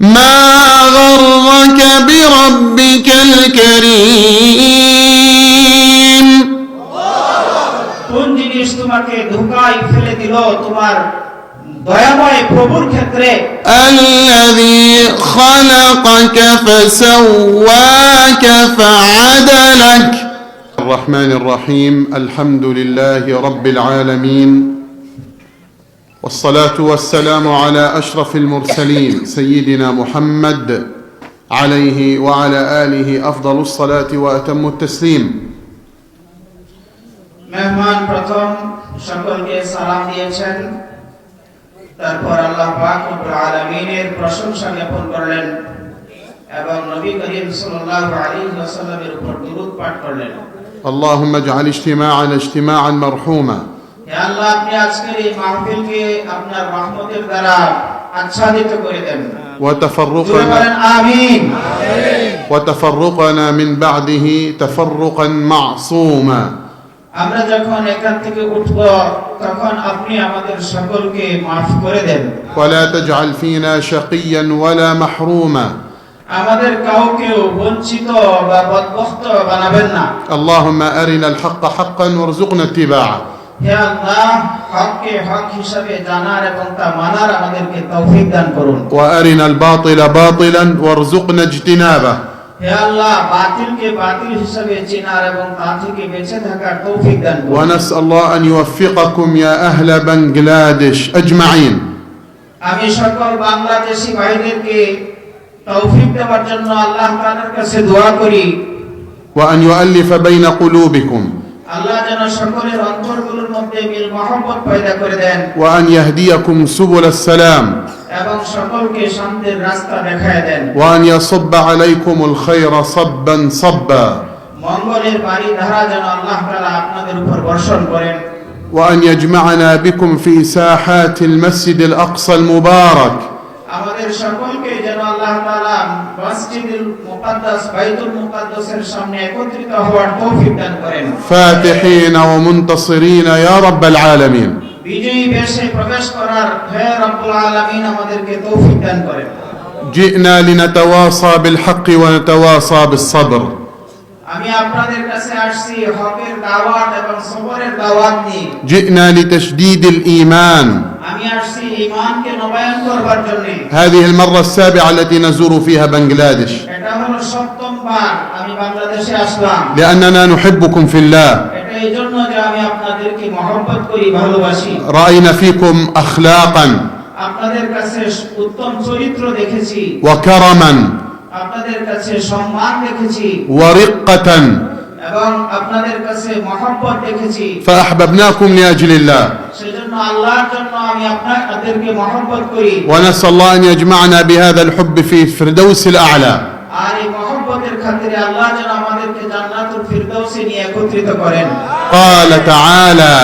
ما غرك بربك الكريم কোন জিনিস তোমাকে ধোকায় ফেলে দিল তোমার দয়াময় প্রভুর ক্ষেত্রে الذي خلقك فسواك فعدلك الرحمن الرحيم الحمد لله رب العالمين والصلاة والسلام على أشرف المرسلين سيدنا محمد عليه وعلى آله أفضل الصلاة وأتم التسليم মেহমান প্রথম সকলকে সালাম দিয়েছেন তারপর আল্লাহ পাক রব্বুল আলামিনের প্রশংসা জ্ঞাপন করলেন এবং নবী করিম সাল্লাল্লাহু আলাইহি ওয়াসাল্লামের উপর দরুদ পাঠ করলেন اللهم اجعل اجتماعنا اجتماعا مرحوما হে আল্লাহ আপনি আজকের এই মাহফিলকে আপনার রহমতের দ্বারা আচ্ছাদিত করে দেন জোরে وتفرقنا বলেন আমিন وتفرقنا من بعده تفرقا معصوما আমরা যখন এখান থেকে উঠব তখন আপনি আমাদের সকলকে মাফ করে দেন ولا تجعل فينا شقيا ولا محروما আমাদের কাউকেও বঞ্চিত বা বদবখত বানাবেন না اللهم ارنا الحق حقا وارزقنا اتباعه হে আল্লাহ হককে হক হিসাবে জানার এবং তা মানার আমাদেরকে তৌফিক দান করুন وارنا الباطل باطلا وارزقنا اجتنابه হে আল্লাহ বাতিলকে বাতিল হিসাবে চিনার এবং তা থেকে বেঁচে থাকার তৌফিক দান করুন ونسال الله ان يوفقكم يا اهل بنغلاديش اجمعين আমি সকল বাংলাদেশি ভাইদেরকে তৌফিক দেওয়ার জন্য আল্লাহ তাআলার কাছে দোয়া করি وان يؤلف بين قلوبكم আল্লাহ যেন সকলের অন্তরগুলোর মধ্যে মিল মহব্বত পয়দা করে দেন وان يهديكم سبل السلام এবং সকলকে শান্তির রাস্তা দেখায় দেন وان يصب عليكم الخير صبا صبا মঙ্গলের বাড়ি ধারা যেন আল্লাহ তাআলা আপনাদের উপর বর্ষণ করেন وان يجمعنا بكم في ساحات المسجد الاقصى المبارك আমাদের সকলকে যেন আল্লাহ তাআলা মসজিদুল মুকাদ্দাস বাইতুল মুকাদ্দাসের সামনে একত্রিত হওয়ার তৌফিক দান করেন فاتحين ومنتصرين يا رب العالمين বিজয়ী বেশে প্রবেশ করার হে রব্বুল আলামিন আমাদেরকে তৌফিক দান করেন جئنا لنتواصى بالحق ونتواصى بالصبر আমি আপনাদের কাছে আসছি হকের দাওয়াত এবং সবরের দাওয়াত নিয়ে جئنا لتشديد الايمان আমি আসছি ঈমানকে নবায়ন করবার জন্য هذه المره السابعه التي نزور فيها بنغلاديش এটা হলো সপ্তমবার আমি বাংলাদেশে আসলাম لاننا نحبكم في الله এটা এই জন্য যে আমি আপনাদেরকে মহব্বত করি ভালোবাসি راينا فيكم اخلاقا আপনাদের কাছে উত্তম চরিত্র দেখেছি وكرما আপনাদের কাছে সম্মান দেখেছি ورقه এবং আপনাদের কাছে মহব্বত দেখেছি فاحببناكم لاجل الله সেজন্য আল্লাহর জন্য আমি আপনাদেরকে মহব্বত করি ونسال الله ان يجمعنا بهذا الحب في الفردوس الاعلى আর এই মহব্বতের খাতিরে আল্লাহ যেন আমাদেরকে জান্নাতুল ফিরদৌসে নিয়ে একত্রিত করেন قال تعالى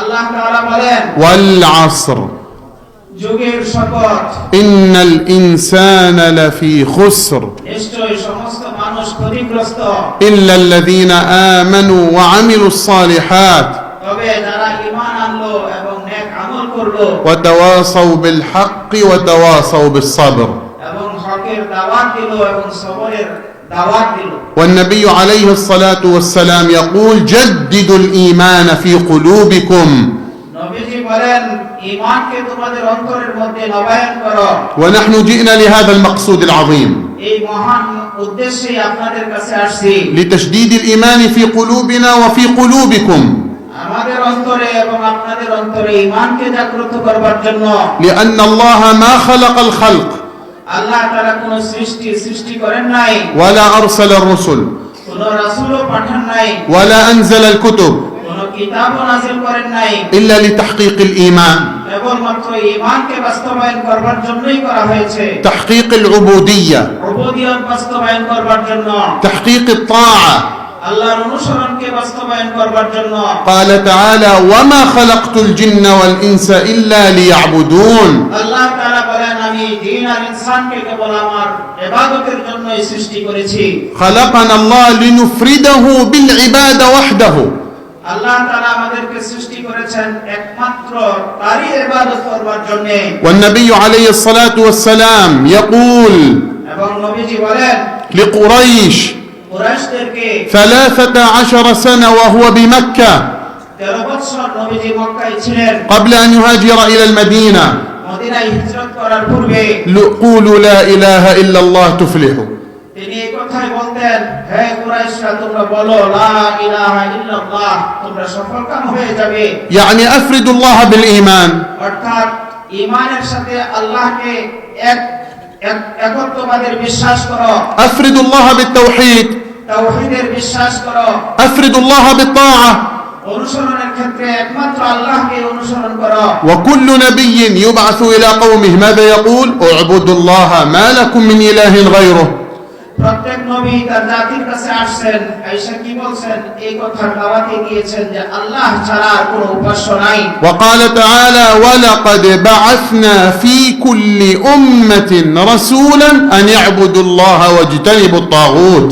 আল্লাহ তাআলা বলেন والعصر যুগের শপথ ان الانسان لفي خسر নিশ্চয় সমস্ত মানুষ ক্ষতিগ্রস্ত الا الذين امنوا وعملوا الصالحات তবে যারা ঈমান আনলো এবং নেক আমল করলো وتواصوا بالحق وتواصوا بالصبر এবং হকের দাওয়াত দিল এবং সবরের দাওয়াত দিল والنبي عليه الصلاه والسلام يقول جددوا الايمان في قلوبكم নবীজি বলেন ঈমানকে তোমাদের অন্তরের মধ্যে নবায়ন করো। ওয়া নাহনু জিনা লিহাদা আল মাকসুদ আল আযীম এই মহান উদ্দেশ্যে আপনাদের কাছে আসছি। অন্তরে এবং আপনাদের অন্তরে ঈমানকে জাগ্রত করবার জন্য। লিআন্না আল্লাহ আল্লাহ তাআলা কোন সৃষ্টি সৃষ্টি করেন নাই। ওয়ালা আরসালার রাসূল। কোন রাসূলও পাঠান নাই। ওয়ালা কুতুব। কিতাবও নাযিল করেন নাই الا لتحقيق الايمان কেবলমাত্র ঈমানকে বাস্তবায়ন করবার জন্যই করা হয়েছে تحقيق العبوديه উবুদিয়ত বাস্তবায়ন করবার জন্য تحقيق الطاعه আল্লাহর অনুসরণকে বাস্তবায়ন করবার জন্য قال تعالى وما خلقت الجن والانس الا ليعبدون আল্লাহ তাআলা বলেন আমি জিন আর ইনসানকে কেবল আমার ইবাদতের জন্যই সৃষ্টি করেছি خلقنا الله لنفرده بالعباده وحده আল্লাহ তাআলা আমাদেরকে সৃষ্টি করেছেন একমাত্র তারই ইবাদত করবার জন্য والنبي عليه الصلاة والسلام يقول এবং নবীজি বলেন لقريش কুরাইশদেরকে ثلاثة عشر سنة وهو بمكة 13 বছর নবীজি মক্কায় ছিলেন قبل أن يهاجر إلى المدينة মদিনায় হিজরত করার পূর্বে ل- قولوا لا إله إلا الله تفلحوا তিনি এই কথাই বলতেন হে কুরাইশরা তোমরা বলো লা ইলাহা ইল্লাল্লাহ তোমরা সফলকাম হয়ে যাবে يعني أفردوا الله بالإيمان অর্থাৎ ঈমানের সাথে আল্লাহকে এক এক- একত্ববাদের বিশ্বাস করো أفردوا الله بالتوحيد তাওহীদের বিশ্বাস করো أفردوا الله بالطاعة অনুসরণের ক্ষেত্রে একমাত্র আল্লাহকে অনুসরণ করো وكل نبي يبعث إلى قومه ماذا يقول اعبدوا الله ما لكم من إله غيره প্রত্যেক নবী তার জাতির কাছে আসছেন আয়েশা কি বলছেন এই কথার দাওয়াতে দিয়েছেন যে আল্লাহ ছাড়া আর কোনো উপাস্য নাই وقال تعالى ولقد بعثنا في كل أمة رسولا أن يعبدوا الله واجتنبوا الطاغوت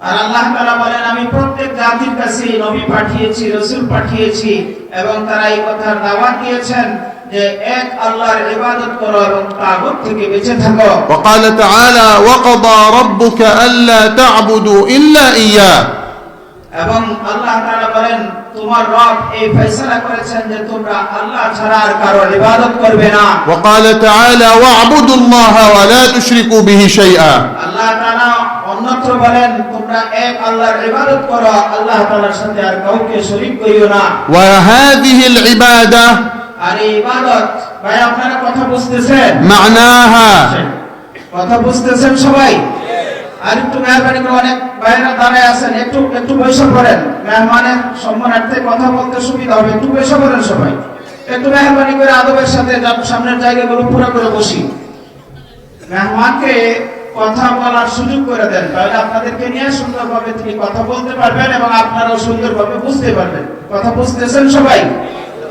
আর আল্লাহ তাআলা বলেন আমি প্রত্যেক জাতির কাছে নবী পাঠিয়েছি রাসূল পাঠিয়েছি এবং তারা এই কথার দাওয়াত দিয়েছেন যে এক আল্লাহর ইবাদত করো এবং তাগুত থেকে বেঁচে থাকো وقال تعالى وقضى ربك ألا تعبدوا إلا إياه এবং আল্লাহ তাআলা বলেন তোমার রব এই ফয়সালা করেছেন যে তোমরা আল্লাহ ছাড়া আর কারো ইবাদত করবে না وقال تعالى واعبدوا الله ولا تشركوا به شيئا আল্লাহ তাআলা অন্যত্র বলেন তোমরা এক আল্লাহর ইবাদত করো আল্লাহ তাআলার সাথে আর কাউকে শরীক করিও না وهذه العبادة আর ইবাদত ভাই আপনারা কথা বুঝতেছেন? মানাহা। কথা বুঝতেছেন সবাই? আর একটু মেহরবানি করে অনেক ভাইয়েরা দাঁড়ায় আছেন একটু একটু বৈশা করেন মেহমানের সম্মানার্থে কথা বলতে সুবিধা হবে একটু বৈশা করেন সবাই। একটু মেহরবানি করে আদবের সাথে সামনের জায়গাগুলো পুরো করে বসি। মেহমানকে কথা বলার সুযোগ করে দেন তাহলে আপনাদেরকে নিয়ে সুন্দরভাবে তিনি কথা বলতে পারবেন এবং আপনারাও সুন্দরভাবে বুঝতে পারবেন। কথা বুঝতেছেন সবাই?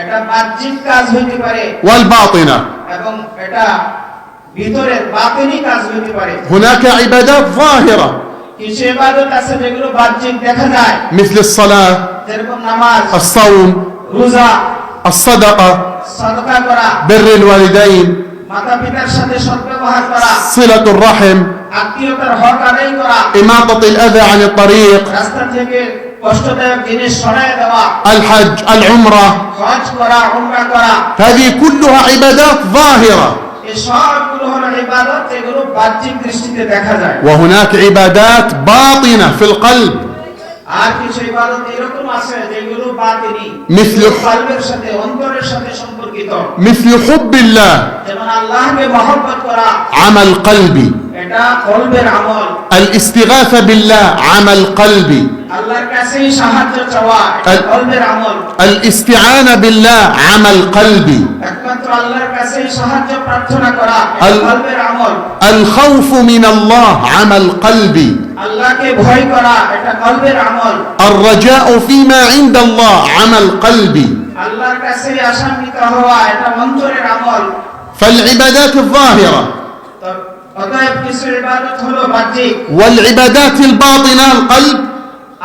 এটা বাহ্যিক কাজ হতে পারে والباطنة এবং এটা ভিতরের বাতিনি কাজ হতে পারে هناك عبادات ظاهرة কিছু ইবাদত আছে যেগুলো বাহ্যিক দেখা যায় مثل الصلاة যেরকম নামাজ الصوم রোজা الصدقة সদকা করা بر الوالدين মাতা পিতার সাথে সদ্ব্যবহার করা صلة الرحم আত্মীয়তার হক আদায় করা إماطة الأذى عن الطريق রাস্তা থেকে কষ্টদায়ক জিনিস সরায় দেওয়া الحج العمرة হজ করা উমরা করা هذه كلها عبادات ظاهرة এই সবগুলো হলো ইবাদত যেগুলো বাহ্যিক দৃষ্টিতে দেখা যায় وهناك عبادات باطنة في القلب আর কিছু ইবাদত এরকম আছে যেগুলো বাতিনি মিসলু- কলবের সাথে অন্তরের সাথে সম্পর্কিত مثل حب الله যেমন আল্লাহকে মহব্বত করা عمل قلبي এটা কলবের আমল الاستغاثة بالله عمل قلبي আল্লাহর কাছেই সাহায্য চাওয়া এটা আল- কলবের আমল الاستعانة بالله عمل قلبي একমাত্র আল্লাহর কাছেই সাহায্য প্রার্থনা করা এটা আল- কলবের আমল الخوف من الله عمل قلبي আল্লাহকে ভয় করা এটা কলবের আমল الرجاء فيما عند الله عمل قلبي আল্লাহর কাছে আশান্বিত হওয়া এটা অন্তরের আমল فالعبادات الظاهرة তো অতএব কিছু ইবাদত হলো বাহ্যিক والعبادات الباطنة القلب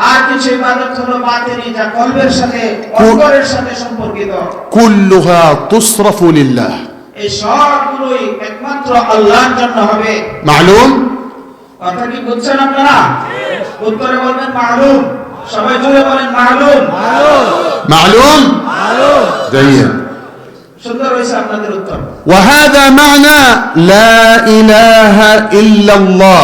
আর কিছু ইবাদত হলো বাতিনি যা কলবের সাথে অন্তরের সাথে সম্পর্কিত كلها تصرف لله এই সবগুলোই একমাত্র আল্লাহর জন্য হবে معلوم কথা কি বুঝছেন আপনারা উত্তরে বলবেন মালুম সবাই জুড়ে বলেন মালুম معلوم جيد সুন্দর হয়েছে আপনাদের উত্তর وهذا معنى لا إله إلا الله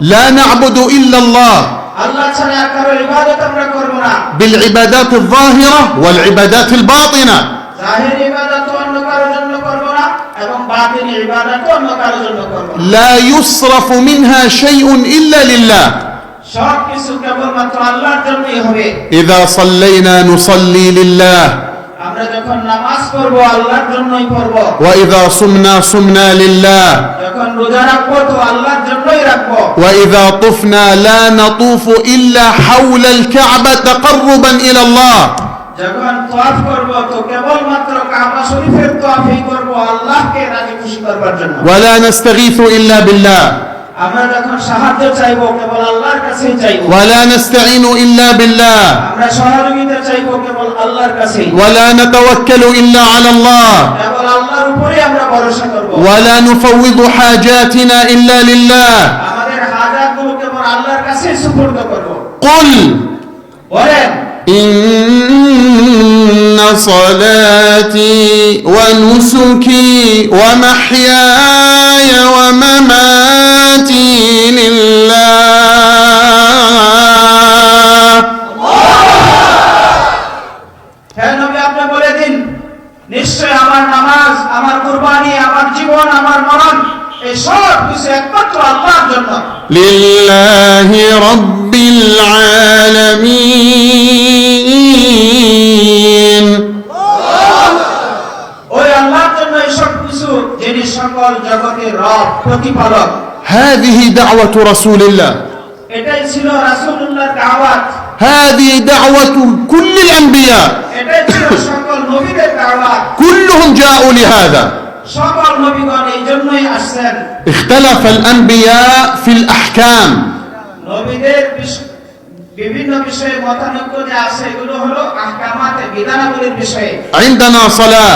لا نعبد إلا الله بالعبادات الظاهرة والعبادات الباطنة لا يصرف منها شيء إلا لله إذا صلينا نصلي لله وإذا صمنا صمنا لله وإذا طفنا لا نطوف إلا حول الكعبة تقربا إلى الله ولا نستغيث إلا بالله আমরা যখন সাহায্য চাইবো কেবল আল্লাহর কাছেই চাইবো ولا نستعين إلا بالله আমরা সহযোগিতা চাইবো কেবল আল্লাহর কাছেই ولا نتوكل إلا على الله কেবল আল্লাহর উপরেই আমরা ভরসা করব ولا نفوض حاجاتنا إلا لله আমাদের হাজাতগুলো কেবল আল্লাহর কাছেই সুপর্দ করব قل বলেন إن صلاتي ونسكي ومحياي ومماتي لله رب العالمين ওই আল্লাহর জন্য এই সব কিছু যিনি সকল জগতের রব প্রতিপালক هذه دعوة رسول الله এটাই ছিল রাসূলুল্লাহর দাওয়াত هذه دعوة كل الأنبياء এটাই ছিল সকল নবীদের দাওয়াত كلهم جاءوا لهذا সকল নবীগণ এই জন্যই আসছেন اختلف الأنبياء في الأحكام নবীদের বিষ- বিভিন্ন বিষয়ে মতানৈক্য যে আছে এগুলো হলো আহকামাতে বিধানাবলীর বিষয়ে عندنا صلاة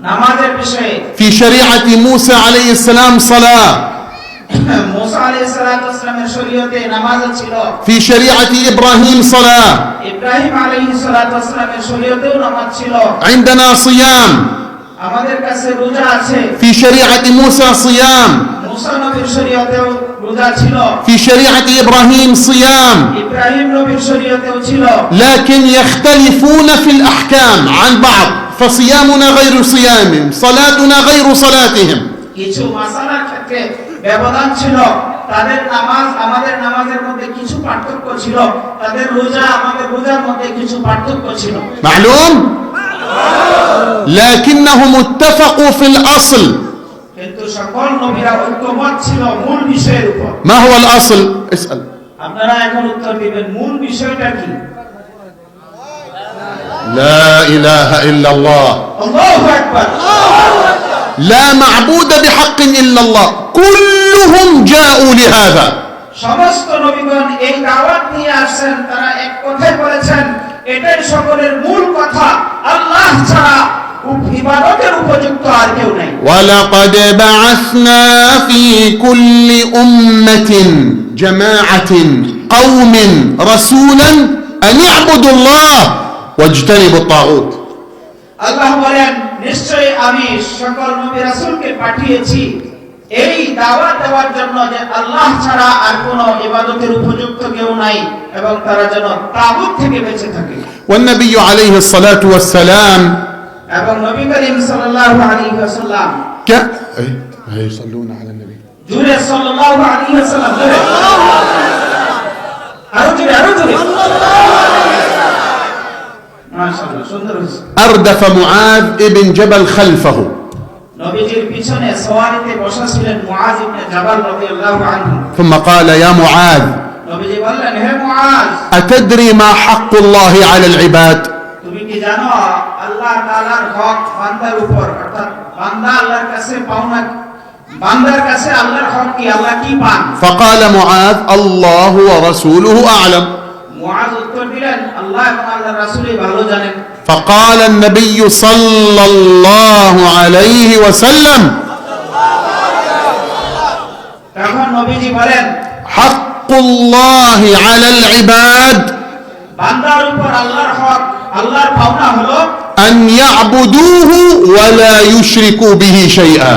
নামাজের বিষয়ে في شريعة موسى عليه السلام صلاة মুসা আলাইহিস সালাতু ওয়াসসালামের শরীয়তে নামাজ ছিল في شريعة إبراهيم صلاة ইব্রাহিম আলাইহিস সালাতু ওয়াসসালামের শরীয়তেও নামাজ ছিল عندنا صيام আমাদের কাছে রোজা আছে في شريعة موسى صيام মুসা নবীর শরীয়তেও রোজা ছিল في شريعة إبراهيم صيام ইব্রাহিম নবীর শরীয়তেও ছিল لكن يختلفون في الأحكام عن بعض فصيامنا غير صيامهم صلاتنا غير صلاتهم কিছু মাসালার ক্ষেত্রে ব্যবধান ছিল তাদের নামাজ আমাদের নামাজের মধ্যে কিছু পার্থক্য ছিল তাদের রোজা আমাদের রোজার মধ্যে কিছু পার্থক্য ছিল معلوم لكنهم اتفقوا في الأصل কিন্তু সকল নবীরা ঐক্যমত ছিল মূল বিষয়ের উপর ما هو الأصل اسأل আপনারা এখন উত্তর দিবেন মূল বিষয়টা কি لا إله إلا الله আল্লাহু আকবার لا معبود بحق إلا الله كلهم جاءوا لهذا সমস্ত নবীগণ এই দাওয়াত নিয়ে আসছেন তারা এক কথাই বলেছেন এটাই সকলের মূল কথা আল্লাহ ছাড়া উপ- ইবাদতের উপযুক্ত আর কেউ নাই ولقد بعثنا في كل أمة جماعة قوم رسولا أن اعبدوا الله واجتنبوا الطاغوت আল্লাহ বলেন নিশ্চয়ই আমি সকল নবী রাসূলকে পাঠিয়েছি এই দাওয়াত দেওয়ার জন্য যে আল্লাহ ছাড়া আর কোনো ইবাদতের উপযুক্ত কেউ নাই এবং তারা যেন তাগুত থেকে বেঁচে থাকে والنبي عليه الصلاة والسلام এবং নবী করিম সাল্লাল্লাহু আলাইহি ওয়াসাল্লাম ك... أي أي يصلون على النبي জুড়ে সাল্লাল্লাহু আলাইহি ওয়াসাল্লাম জুড়ে আরো জুড়ে আরো জুড়ে মাশাআল্লাহ সুন্দর হয়েছে أردف معاذ ابن جبل خلفه নবীজির পিছনে সওয়ারিতে বসা ছিলেন মুআজ ইবনে জাবাল রাদিয়াল্লাহু আনহু ثم قال يا معاذ নবীজি বললেন হে মুআজ أتدري ما حق الله على العباد তুমি কি জানো আল্লাহ তাআলার হক বান্দার উপর অর্থাৎ বান্দা আল্লাহর কাছে পাওনা বান্দার কাছে আল্লাহর হক কি আল্লাহ কি পান فقال معاذ الله ورسوله أعلم মুআজ উত্তর দিলেন আল্লাহ এবং আল্লাহর রাসূলই ভালো জানেন فقال النبي صلى الله عليه وسلم তখন নবীজি বলেন حق الله على العباد বান্দার উপর আল্লাহর হক আল্লাহর পাওনা হলো أن يعبدوه ولا يشركوا به شيئا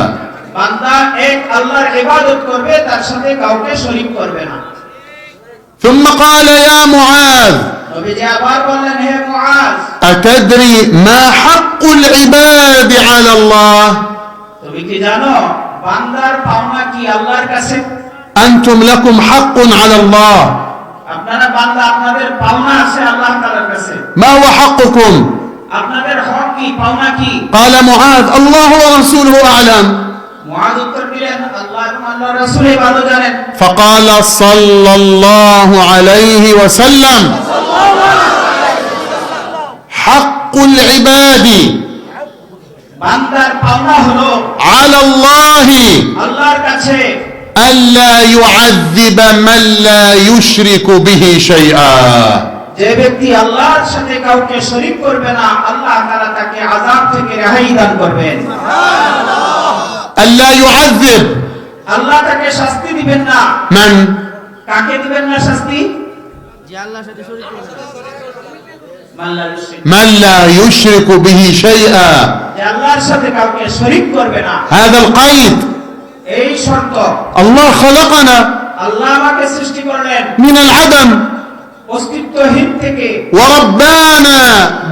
বান্দা এক আল্লাহর ইবাদত করবে তার সাথে কাউকে শরীক করবে না ثم قال يا معاذ أتدري ما حق العباد على الله؟ أنتم لكم حق على الله. ما هو حقكم؟ قال معاذ الله ورسوله أعلم. মুআজ উত্তর দিলেন আল্লাহ এবং আল্লাহর রাসূলই ভালো জানেন فقال صلى الله عليه وسلم حق العباد বান্দার পাওনা হলো على الله আল্লাহর কাছে ألا يعذب من لا يشرك به شيئا যে ব্যক্তি আল্লাহর সাথে কাউকে শরীক করবে না আল্লাহ তাআলা তাকে আযাব থেকে রেহাই দান করবেন ألا يعذب আল্লাহ তাকে শাস্তি দিবেন না من কাকে দিবেন না শাস্তি যে আল্লাহর সাথে শরীক করবে মাল্লা ইউশরিক। من لا يشرك به شيئا যে আল্লাহর সাথে কাউকে শরীক করবে না هذا القيد এই শর্ত الله خلقنا আল্লাহ আমাকে সৃষ্টি করলেন من العدم অস্তিত্বহীন থেকে وربانا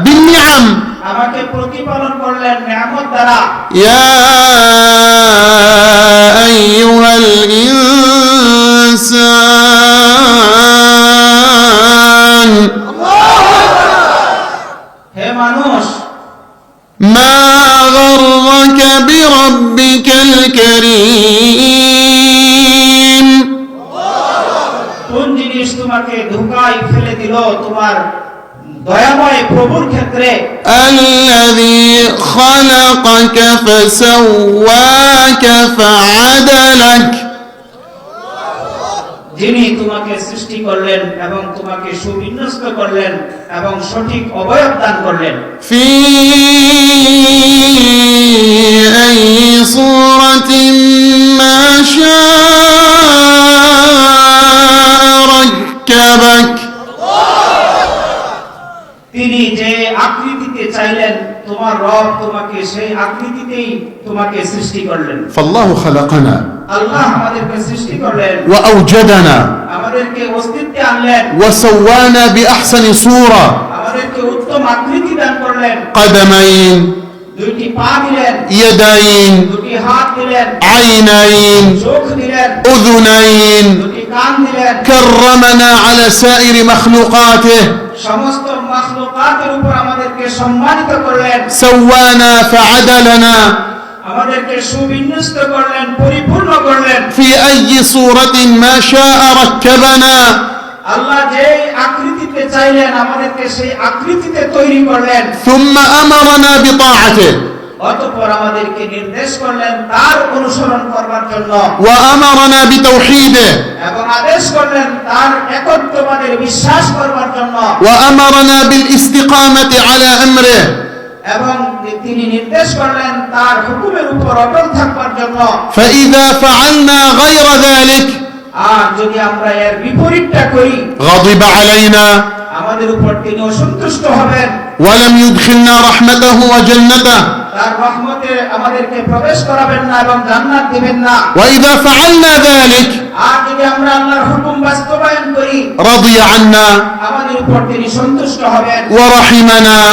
بالنعم আমাকে প্রতিপালন করলেন নিয়ামত দ্বারা। ইয়া আইয়ুহাল ইনসান خلقك فسواك فعدلك যিনি তোমাকে সৃষ্টি করলেন এবং তোমাকে সুবিন্যস্ত করলেন এবং সঠিক অবয়ব দান করলেন في أي صورة ما شاء ركبك তিনি যে আকৃতিতে চাইলেন তোমার রব তোমাকে সেই আকৃতিতেই তোমাকে সৃষ্টি করলেন। ফাল্লাহু খালাকানা। আল্লাহ আমাদেরকে সৃষ্টি করলেন। ওয়া আওজাদানা আমাদেরকে অস্তিত্বে আনলেন। ওয়া সাওয়ানা বিআহসানি সূরা। আমাদেরকে উত্তম আকৃতি দান করলেন। কদমাইন। يدين عينين أذنين كرمنا على سائر مخلوقاته. سوانا فعدلنا. في أي صورة ما شاء ركبنا. আল্লাহ আকৃতিতে চাইলেন আমাদেরকে সেই আকৃতিতে তৈরি করলেন। আমাদেরকে নির্দেশ করলেন তার অনুসরণ করবার জন্য। এবং আদেশ করলেন তার বিশ্বাস করবার জন্য। এবং তিনি নির্দেশ করলেন তার হুকুমের উপর অটল থাকবার জন্য। আর যদি আমরা এর বিপরীতটা করি গাদিবা আলাইনা। আমাদের উপর তিনি অসন্তুষ্ট হবেন। ওয়ালাম ইউদখিলনা রাহমাতাহু ওয়া তার রহমতে আমাদেরকে প্রবেশ করাবেন না এবং জান্নাত দিবেন না। ওয়া ইযা ফাআলনা আর যদি আমরা আল্লাহর হুকুম বাস্তবায়ন করি রাদিয়া আন্না। আমাদের উপর তিনি সন্তুষ্ট হবেন। ওয়া রাহিমানা।